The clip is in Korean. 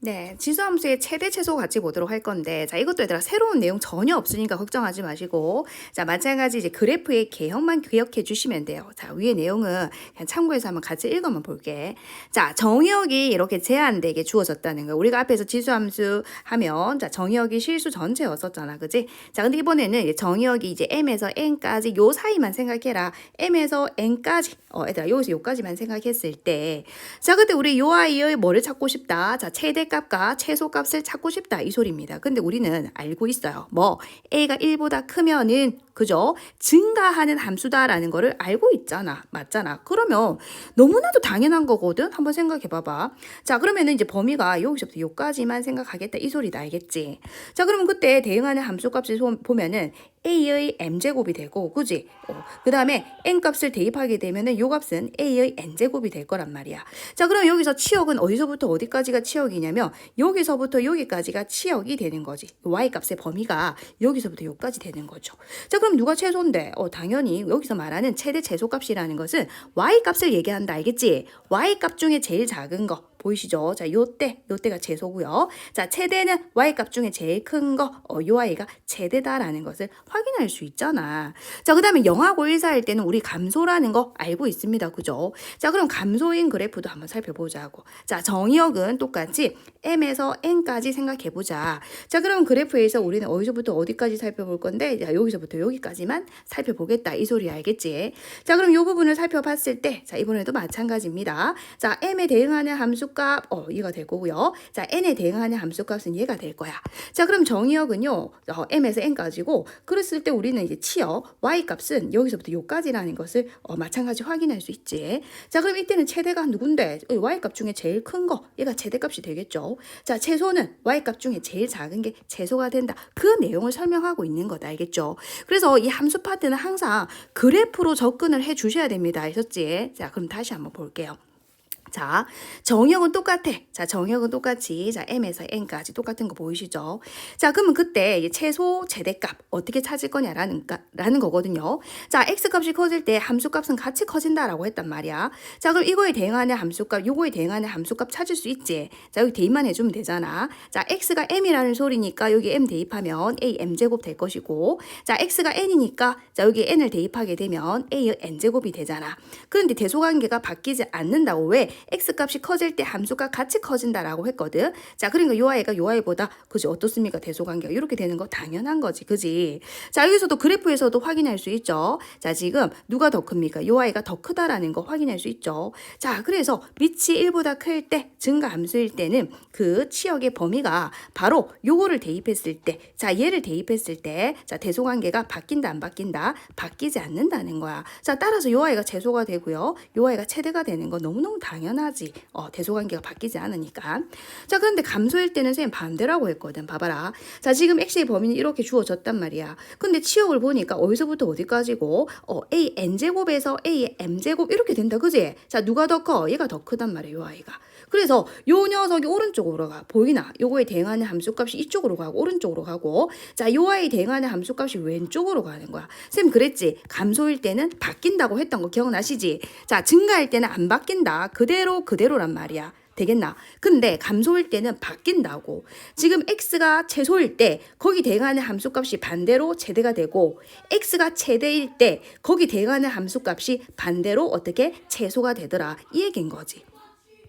네, 지수함수의 최대 최소 같이 보도록 할 건데, 자, 이것도 얘들아 새로운 내용 전혀 없으니까 걱정하지 마시고, 자, 마찬가지 이제 그래프의 개형만 기억해 주시면 돼요. 자, 위에 내용은 그냥 참고해서 한번 같이 읽어만 볼게. 자, 정의역이 이렇게 제한되게 주어졌다는 거. 우리가 앞에서 지수함수 하면, 자, 정의역이 실수 전체였었잖아, 그지? 자, 근데 이번에는 이제 정의역이 이제 m에서 n까지 요 사이만 생각해라. m에서 n까지, 어, 얘들아, 여기서 요까지만 생각했을 때, 자, 근데 우리 요 아이의 뭐를 찾고 싶다? 자, 최대 값과 최소값을 찾고 싶다. 이 소리입니다. 근데 우리는 알고 있어요. 뭐, a가 1보다 크면은, 그죠? 증가하는 함수다라는 거를 알고 있잖아. 맞잖아. 그러면 너무나도 당연한 거거든? 한번 생각해 봐봐. 자, 그러면은 이제 범위가 여기서부터 여기까지만 생각하겠다. 이 소리다. 알겠지? 자, 그러면 그때 대응하는 함수값을 소- 보면은 a의 m제곱이 되고, 그지? 어, 그 다음에 n값을 대입하게 되면 은 요 값은 a의 n제곱이 될 거란 말이야. 자, 그럼 여기서 치역은 어디서부터 어디까지가 치역이냐면 여기서부터 여기까지가 치역이 되는 거지. y 값의 범위가 여기서부터 여기까지 되는 거죠. 자, 그럼 누가 최소인데? 어, 당연히 여기서 말하는 최대 최소값이라는 것은 y 값을 얘기한다. 알겠지? y 값 중에 제일 작은 거. 보이시죠? 자, 요때, 요때가 최소고요. 자, 최대는 y 값 중에 제일 큰 거, 어, 요 i가 최대다라는 것을 확인할 수 있잖아. 자, 그 다음에 영하고 일사일 때는 우리 감소라는 거 알고 있습니다. 그죠? 자, 그럼 감소인 그래프도 한번 살펴보자고. 자, 정의역은 똑같이 m에서 n까지 생각해보자. 자, 그럼 그래프에서 우리는 어디서부터 어디까지 살펴볼 건데, 자, 여기서부터 여기까지만 살펴보겠다. 이 소리 알겠지? 자, 그럼 요 부분을 살펴봤을 때, 자, 이번에도 마찬가지입니다. 자, m에 대응하는 함수 값, 어, 얘가 될 거고요. 자, n에 대응하는 함수값은 얘가 될 거야. 자, 그럼 정의역은요, 어, m에서 n까지고, 그랬을 때 우리는 이제 치역, y 값은 여기서부터 요까지라는 것을 어, 마찬가지 확인할 수 있지. 자, 그럼 이때는 최대가 누군데? 어, y 값 중에 제일 큰 거, 얘가 최대값이 되겠죠. 자, 최소는 y 값 중에 제일 작은 게 최소가 된다. 그 내용을 설명하고 있는 거다. 알겠죠? 그래서 이 함수 파트는 항상 그래프로 접근을 해 주셔야 됩니다. 알겠지? 자, 그럼 다시 한번 볼게요. 자, 정역은 똑같아. 자, 정역은 똑같이 자, m에서 n까지 똑같은 거 보이시죠? 자, 그러면 그때 최소 최대값 어떻게 찾을 거냐라는 가- 라는 거거든요. 자, x 값이 커질 때 함수 값은 같이 커진다라고 했단 말이야. 자, 그럼 이거에 대응하는 함수값, 요거에 대응하는 함수값 찾을 수 있지. 자, 여기 대입만 해주면 되잖아. 자, x가 m이라는 소리니까 여기 m 대입하면 a m 제곱 될 것이고, 자, x가 n이니까 자, 여기 n을 대입하게 되면 a의 n 제곱이 되잖아. 그런데 대소관계가 바뀌지 않는다고 왜? X 값이 커질 때 함수가 같이 커진다라고 했거든. 자, 그러니까 요 아이가 요 아이보다 그지 어떻습니까? 대소관계가 이렇게 되는 거 당연한 거지, 그지? 자, 여기서도 그래프에서도 확인할 수 있죠. 자, 지금 누가 더 큽니까? 요 아이가 더 크다라는 거 확인할 수 있죠. 자, 그래서 밑이 1보다 클 때, 증가 함수일 때는 그 치역의 범위가 바로 요거를 대입했을 때, 자, 얘를 대입했을 때, 자, 대소관계가 바뀐다, 안 바뀐다? 바뀌지 않는다는 거야. 자, 따라서 요 아이가 최소가 되고요. 요 아이가 최대가 되는 거 너무너무 당연 하지. 어, 대소관계가 바뀌지 않으니까. 자, 그런데 감소일 때는 선생님 반대라고 했거든. 봐봐라. 자, 지금 x의 범위는 이렇게 주어졌단 말이야. 근데 치역을 보니까 어디서부터 어디까지고, 어, a n제곱에서 a m제곱 이렇게 된다. 그지? 자, 누가 더 커? 얘가 더 크단 말이야, 요 아이가. 그래서 요 녀석이 오른쪽으로 가. 보이나? 요거에 대응하는 함수값이 이쪽으로 가고 오른쪽으로 가고 자, 요 아이 대응하는 함수값이 왼쪽으로 가는 거야. 쌤 그랬지? 감소일 때는 바뀐다고 했던 거 기억나시지? 자, 증가일 때는 안 바뀐다. 그대로 그대로란 말이야. 되겠나? 근데 감소일 때는 바뀐다고. 지금 x가 최소일 때 거기 대응하는 함수값이 반대로 최대가 되고 x가 최대일 때 거기 대응하는 함수값이 반대로 어떻게 최소가 되더라. 이 얘기인 거지.